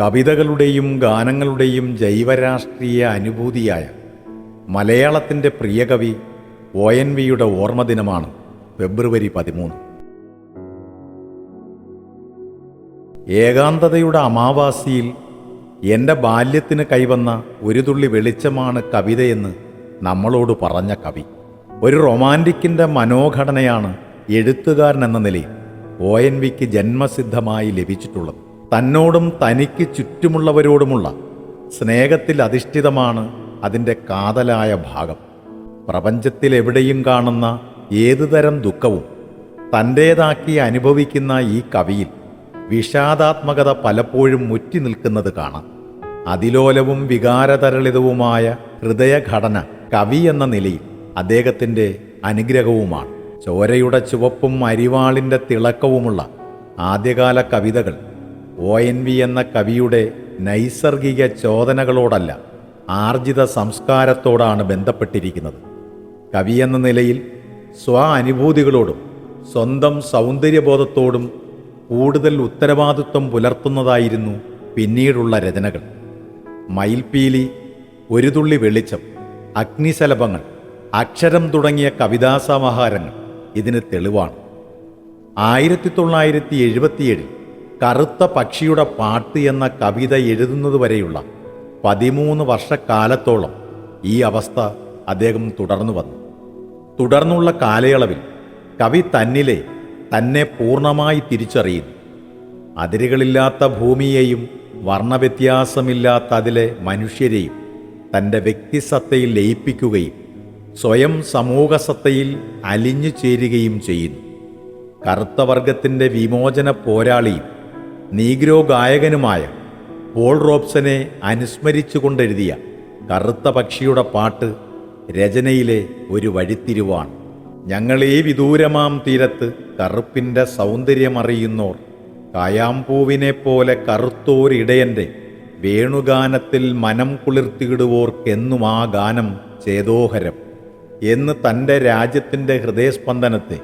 കവിതകളുടെയും ഗാനങ്ങളുടെയും ജൈവരാഷ്ട്രീയ അനുഭൂതിയായ മലയാളത്തിന്റെ പ്രിയകവി O N വിയുടെ ഓർമ്മദിനമാണ് ഫെബ്രുവരി പതിമൂന്ന്. ഏകാന്തതയുടെ അമാവാസിയിൽ എന്റെ ബാല്യത്തിന് കൈവന്ന ഒരു തുള്ളി വെളിച്ചമാണ് കവിതയെന്ന് നമ്മളോട് പറഞ്ഞ കവി. ഒരു റൊമാന്റിക്കിന്റെ മനോഘടനയാണ് എഴുത്തുകാരൻ എന്ന നിലയിൽ ഒ എൻ വിക്ക് ജന്മസിദ്ധമായി ലഭിച്ചിട്ടുള്ളത്. തന്നോടും തനിക്ക് ചുറ്റുമുള്ളവരോടുമുള്ള സ്നേഹത്തിൽ അധിഷ്ഠിതമാണ് അതിന്റെ കാതലായ ഭാഗം. പ്രപഞ്ചത്തിൽ എവിടെയും കാണുന്ന ഏതുതരം ദുഃഖവും തന്റേതാക്കി അനുഭവിക്കുന്ന ഈ കവിയിൽ വിഷാദാത്മകത പലപ്പോഴും മുറ്റി നിൽക്കുന്നത് കാണാം. അതിലോലവും വികാരതരളിതവുമായ ഹൃദയഘടന കവി എന്ന നിലയിൽ അദ്ദേഹത്തിന്റെ അനുഗ്രഹവുമാണ്. ചോരയുടെ ചുവപ്പും അരിവാളിന്റെ തിളക്കവുമുള്ള ആദ്യകാല കവിതകൾ ഒ എൻ വി എന്ന കവിയുടെ നൈസർഗിക ചോദനകളോടല്ല ആർജിത സംസ്കാരത്തോടാണ് ബന്ധപ്പെട്ടിരിക്കുന്നത്. കവി എന്ന നിലയിൽ സ്വ അനുഭൂതികളോടും സ്വന്തം സൗന്ദര്യബോധത്തോടും കൂടുതൽ ഉത്തരവാദിത്വം പുലർത്തുന്നതായിരുന്നു പിന്നീടുള്ള രചനകൾ. മയിൽപീലി ഒരു തുള്ളി വെളിച്ചം അഗ്നിശലഭങ്ങൾ അക്ഷരം തുടങ്ങിയ കവിതാസമാഹാരങ്ങൾ ഇതിന് തെളിവാണ്. ആയിരത്തി തൊള്ളായിരത്തി എഴുപത്തിയേഴിൽ കറുത്ത പക്ഷിയുടെ പാട്ട് എന്ന കവിത എഴുതുന്നത് വരെയുള്ള പതിമൂന്ന് വർഷക്കാലത്തോളം ഈ അവസ്ഥ അദ്ദേഹം തുടർന്നു വന്നു. തുടർന്നുള്ള കാലയളവിൽ കവി തന്നിലെ തന്നെ പൂർണമായി തിരിച്ചറിയുന്നു. അതിരുകളില്ലാത്ത ഭൂമിയെയും വർണവ്യത്യാസമില്ലാത്ത അതിലെ മനുഷ്യരെയും തന്റെ വ്യക്തിസത്തയിൽ ലയിപ്പിക്കുകയും സ്വയം സമൂഹസത്തയിൽ അലിഞ്ഞു ചേരുകയും ചെയ്യുന്നു. കറുത്ത വർഗത്തിന്റെ വിമോചന പോരാളിയും നീഗ്രോ ഗായകനുമായ പോൾ റോബ്സനെ അനുസ്മരിച്ചുകൊണ്ടെഴുതിയ കറുത്ത പക്ഷിയുടെ പാട്ട് രചനയിലെ ഒരു വഴിത്തിരിവാണ്. ഞങ്ങളീ വിദൂരമാം തീരത്ത് കറുപ്പിന്റെ സൗന്ദര്യമറിയുന്നോർ കായാമ്പൂവിനെ പോലെ കറുത്തോരിടയന്റെ വേണുഗാനത്തിൽ മനം കുളിർത്തിയിടുവോർക്കെന്നും ആ ഗാനം ചേതോഹരം. എന്ന് തന്റെ രാജ്യത്തിന്റെ ഹൃദയസ്പന്ദനത്തെ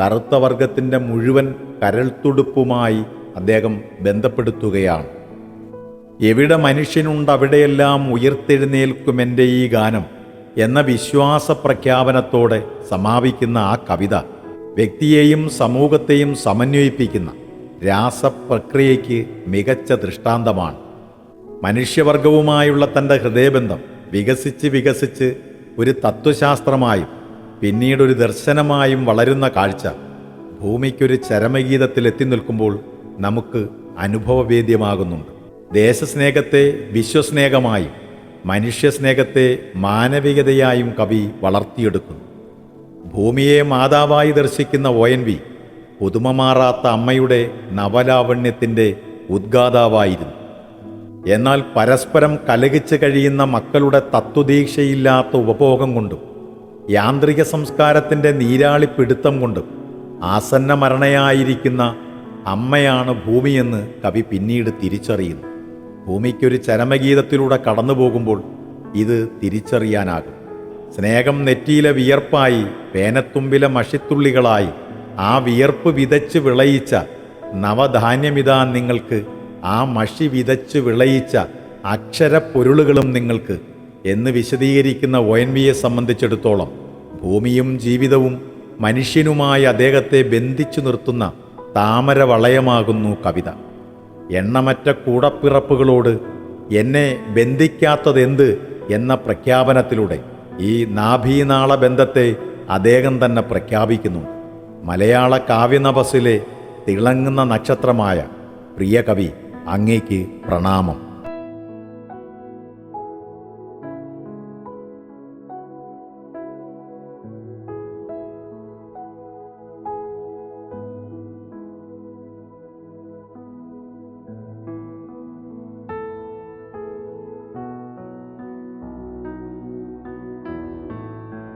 കറുത്ത വർഗത്തിന്റെ മുഴുവൻ കരൾത്തുടുപ്പുമായി അദ്ദേഹം ബന്ധപ്പെടുത്തുകയാണ്. എവിടെ മനുഷ്യനുണ്ട് അവിടെയെല്ലാം ഉയർത്തെഴുന്നേൽക്കും എന്റെ ഈ ഗാനം എന്ന വിശ്വാസ പ്രഖ്യാപനത്തോടെ സമാപിക്കുന്ന ആ കവിത വ്യക്തിയെയും സമൂഹത്തെയും സമന്വയിപ്പിക്കുന്ന രാസപ്രക്രിയയ്ക്ക് മികച്ച ദൃഷ്ടാന്തമാണ്. മനുഷ്യവർഗവുമായുള്ള തന്റെ ഹൃദയബന്ധം വികസിച്ച് വികസിച്ച് ഒരു തത്വശാസ്ത്രമായും പിന്നീടൊരു ദർശനമായും വളരുന്ന കാഴ്ച ഭൂമിക്കൊരു ചരമഗീതത്തിൽ എത്തി നിൽക്കുമ്പോൾ നമുക്ക് അനുഭവവേദ്യമാകുന്നുണ്ട്. ദേശസ്നേഹത്തെ വിശ്വസ്നേഹമായും മനുഷ്യസ്നേഹത്തെ മാനവികതയായും കവി വളർത്തിയെടുക്കുന്നു. ഭൂമിയെ മാതാവായി ദർശിക്കുന്ന ഒ എൻ വി പുതുമ മാറാത്ത അമ്മയുടെ നവലാവണ്യത്തിന്റെ ഉദ്ഗാതാവായിരുന്നു. എന്നാൽ പരസ്പരം കലകിച്ച് കഴിയുന്ന മക്കളുടെ തത്വദീക്ഷയില്ലാത്ത ഉപഭോഗം കൊണ്ടും യാന്ത്രിക സംസ്കാരത്തിന്റെ നീരാളിപ്പിടുത്തം കൊണ്ടും ആസന്ന മരണയായിരിക്കുന്ന അമ്മയാണ് ഭൂമിയെന്ന് കവി പിന്നീട് തിരിച്ചറിയുന്നു. ഭൂമിക്കൊരു ചരമഗീതത്തിലൂടെ കടന്നു പോകുമ്പോൾ ഇത് തിരിച്ചറിയാനാകും. സ്നേഹം നെറ്റിയിലെ വിയർപ്പായി പേനത്തുമ്പിലെ മഷിത്തുള്ളികളായി ആ വിയർപ്പ് വിതച്ച് വിളയിച്ച നവധാന്യമിതാ നിങ്ങൾക്ക് ആ മഷി വിതച്ച് വിളയിച്ച അക്ഷരപ്പൊരുളുകളും നിങ്ങൾക്ക് എന്ന് വിശദീകരിക്കുന്ന ഒ എൻ വിയെ സംബന്ധിച്ചിടത്തോളം ഭൂമിയും ജീവിതവും മനുഷ്യനുമായി അദ്ദേഹത്തെ ബന്ധിച്ചു നിർത്തുന്ന താമര വളയമാകുന്നു കവിത. എണ്ണമറ്റ കൂടപ്പിറപ്പുകളോട് എന്നെ ബന്ധിക്കാത്തതെന്ത് എന്ന പ്രഖ്യാപനത്തിലൂടെ ഈ നാഭീനാള ബന്ധത്തെ അദ്ദേഹം തന്നെ പ്രഖ്യാപിക്കുന്നു. മലയാള കാവ്യനഭസിലെ തിളങ്ങുന്ന നക്ഷത്രമായ പ്രിയ കവി അങ്ങേക്ക് പ്രണാമം.